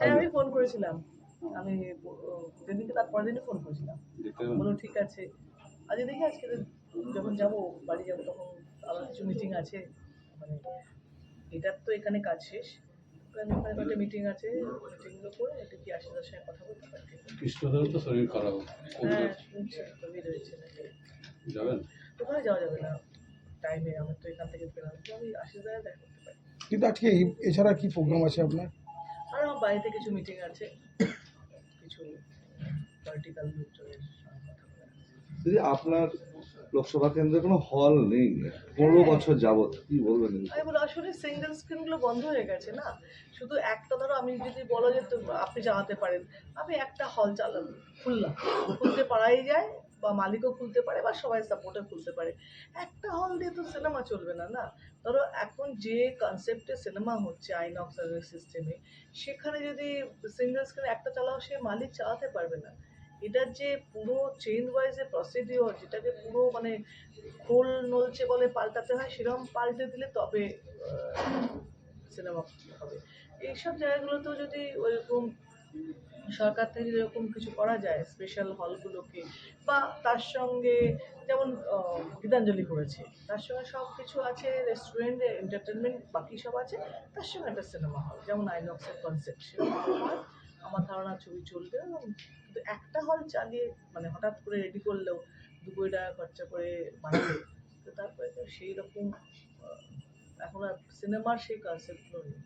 হ্যাঁ আমি ফোন করেছিলাম। আমি যেদিনকে তার পরের দিনই ফোন করেছিলাম। বলল ঠিক আছে। আজকে দেখি আজকে যখন যাব বাড়ি যাব তখন আবার কিছু মিটিং আছে। মানে এটার তো এখানে কাজ শেষ। ওখানে ওখানে মিটিং আছে মিটিংগুলো করে একটু কি আশীর্বাদের সঙ্গে কথা বলতে পারি। কৃষ্ণদেরও তো শরীর খারাপ। হ্যাঁ যাবেন? ওখানে যাওয়া যাবে না। টাইমে আমার তো এখান থেকে তো আমি আশীর্বাদে দেখা করতে পারি। কিন্তু আজকে এছাড়া কি প্রোগ্রাম আছে আপনার? বাড়িতে কিছু মিটিং আছে। কিছু পলিটিক্যাল লোকজনের। দিদি আপনার লোকসভা কেন্দ্রে কোনো হল নেই পনেরো বছর যাবত কি বলবেন? আমি বলি আসলে সিঙ্গেল স্ক্রিনগুলো বন্ধ হয়ে গেছে না? শুধু একটা ধরো আমি যদি বলো যে আপনি জানাতে পারেন। আমি একটা হল চালাম খুললাম। খুলতে পারাই যায় বা মালিকও খুলতে পারে বা সবাই সাপোর্টে খুলতে পারে। একটা হল দিয়ে তো সিনেমা চলবে না না? ধরো এখন যে কনসেপ্টে সিনেমা হচ্ছে আইনক্স সিস্টেমে সেখানে যদি সিঙ্গেল স্ক্রিন একটা চালাও, সে মালিক চালাতে পারবে না। এটার যে পুরো চেইন ওয়াইজে প্রসিডিওর যেটাকে পুরো মানে খোল নলছে বলে পাল্টাতে হয়, সেরকম পাল্টে দিলে তবে সিনেমা হবে। এইসব জায়গাগুলোতেও যদি ওইরকম সরকার থেকে এরকম কিছু করা যায় স্পেশাল হলগুলোকে বা তার সঙ্গে যেমন গীতাঞ্জলি করেছে, তার সঙ্গে সব কিছু আছে রেস্টুরেন্ট এন্টারটেনমেন্ট বাকি সব আছে, তার সঙ্গে একটা সিনেমা হল যেমন আইনক্সের কনসেপ্ট আমার ধারণা ছবি চলবে কিন্তু একটা হল চালিয়ে মানে হঠাৎ করে রেডি করলেও দু কোটি টাকা খরচা করে বানাবে তো তারপরে তো সেই রকম এখন আর সিনেমার সেই কনসেপ্টগুলো নেই।